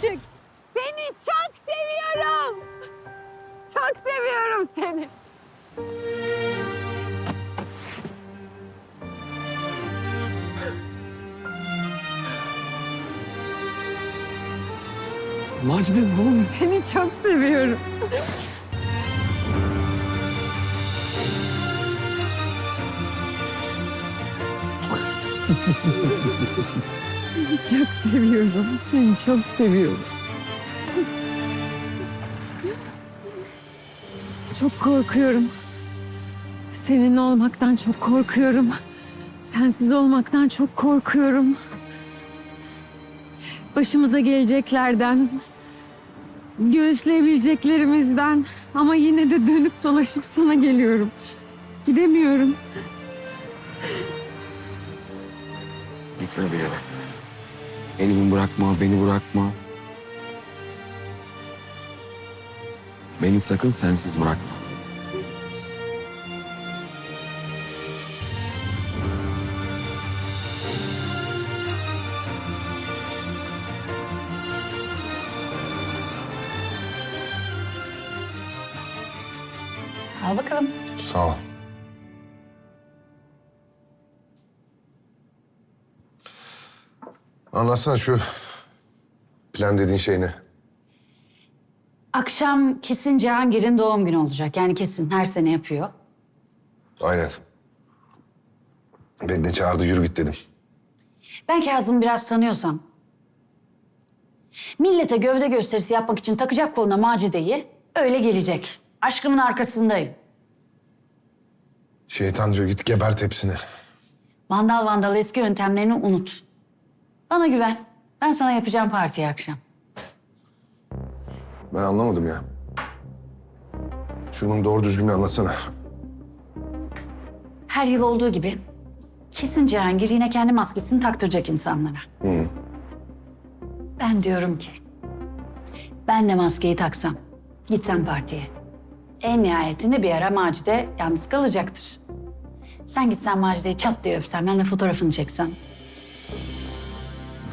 aşık. Seni çok seviyorum. Çok seviyorum seni. Macide ne oldu? Seni çok seviyorum. çok seviyorum. Seni çok seviyorum. Çok korkuyorum. Senin olmaktan çok korkuyorum. Sensiz olmaktan çok korkuyorum. Başımıza geleceklerden, göğüsleyebileceklerimizden ama yine de dönüp dolaşıp sana geliyorum. Gidemiyorum. Gitme bir yere. Elimi bırakma, beni bırakma. Beni sakın sensiz bırakma. Al bakalım. Sağ ol. Anlatsana şu plan dediğin şey ne? Akşam kesin Cihangir'in doğum günü olacak. Yani kesin her sene yapıyor. Aynen. Beni de çağırdı yürü git dedim. Ben Kazım'ı biraz tanıyorsam... ...millete gövde gösterisi yapmak için takacak koluna Macide'yi... ...öyle gelecek. Aşkımın arkasındayım. Şeytan diyor git gebert hepsini. Vandal vandal eski yöntemlerini unut. Bana güven. Ben sana yapacağım partiyi akşam. Ben anlamadım ya. Şunun doğru düzgün anlatsana. Her yıl olduğu gibi... ...kesin Cihangir yine kendi maskesini taktıracak insanlara. Hı. Ben diyorum ki... ...ben de maskeyi taksam... ...gitsem partiye. En nihayetinde bir ara Macide yalnız kalacaktır. Sen gitsen Macide'yi çat diye öpsen, ben de fotoğrafını çeksem.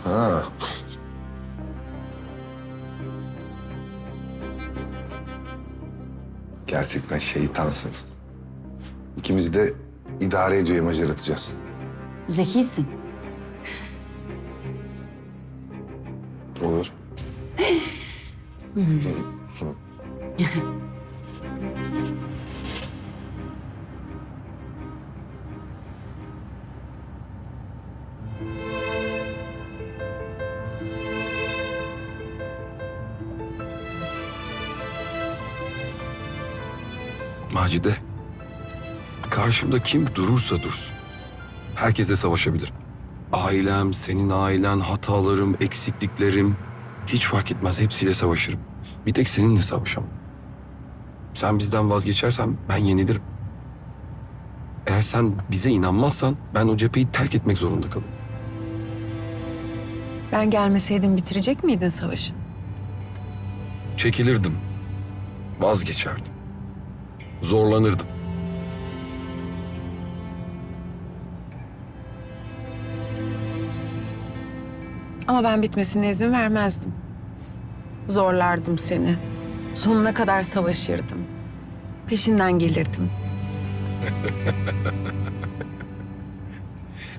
Ha. Gerçekten şeytansın. İkimizi de idare ediyor imaj yaratacağız. Zekisin. Olur. Macide, karşımda kim durursa dursun. Herkesle savaşabilirim. Ailem, senin ailen, hatalarım, eksikliklerim hiç fark etmez. Hepsiyle savaşırım. Bir tek seninle savaşamam. Sen bizden vazgeçersen ben yenilirim. Eğer sen bize inanmazsan ben o cepheyi terk etmek zorunda kalırım. Ben gelmeseydim bitirecek miydin savaşı? Çekilirdim. Vazgeçerdim. Zorlanırdım. Ama ben bitmesine izin vermezdim. Zorlardım seni. Sonuna kadar savaşırdım. Peşinden gelirdim.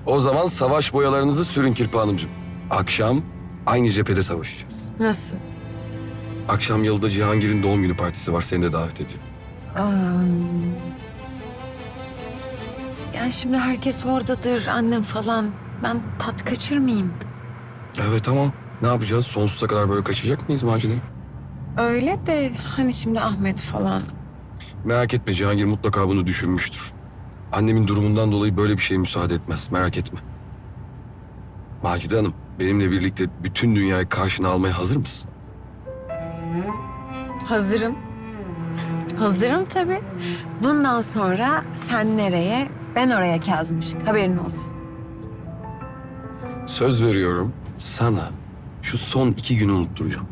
O zaman savaş boyalarınızı sürün Kirpi Hanımcığım. Akşam aynı cephede savaşacağız. Nasıl? Akşam yılda Cihangir'in doğum günü partisi var. Seni de davet ediyor. Aa, yani şimdi herkes oradadır, annem falan. Ben tat kaçırmayayım. Evet tamam. Ne yapacağız? Sonsuza kadar böyle kaçacak mıyız Macide? Öyle de hani şimdi Ahmet falan. Merak etme Cihangir mutlaka bunu düşünmüştür. Annemin durumundan dolayı böyle bir şeye müsaade etmez. Merak etme. Macide Hanım, benimle birlikte bütün dünyayı karşına almaya hazır mısın? Hazırım. Hazırım tabii. Bundan sonra sen nereye, ben oraya Kazmışık. Haberin olsun. Söz veriyorum sana şu son iki günü unutturacağım.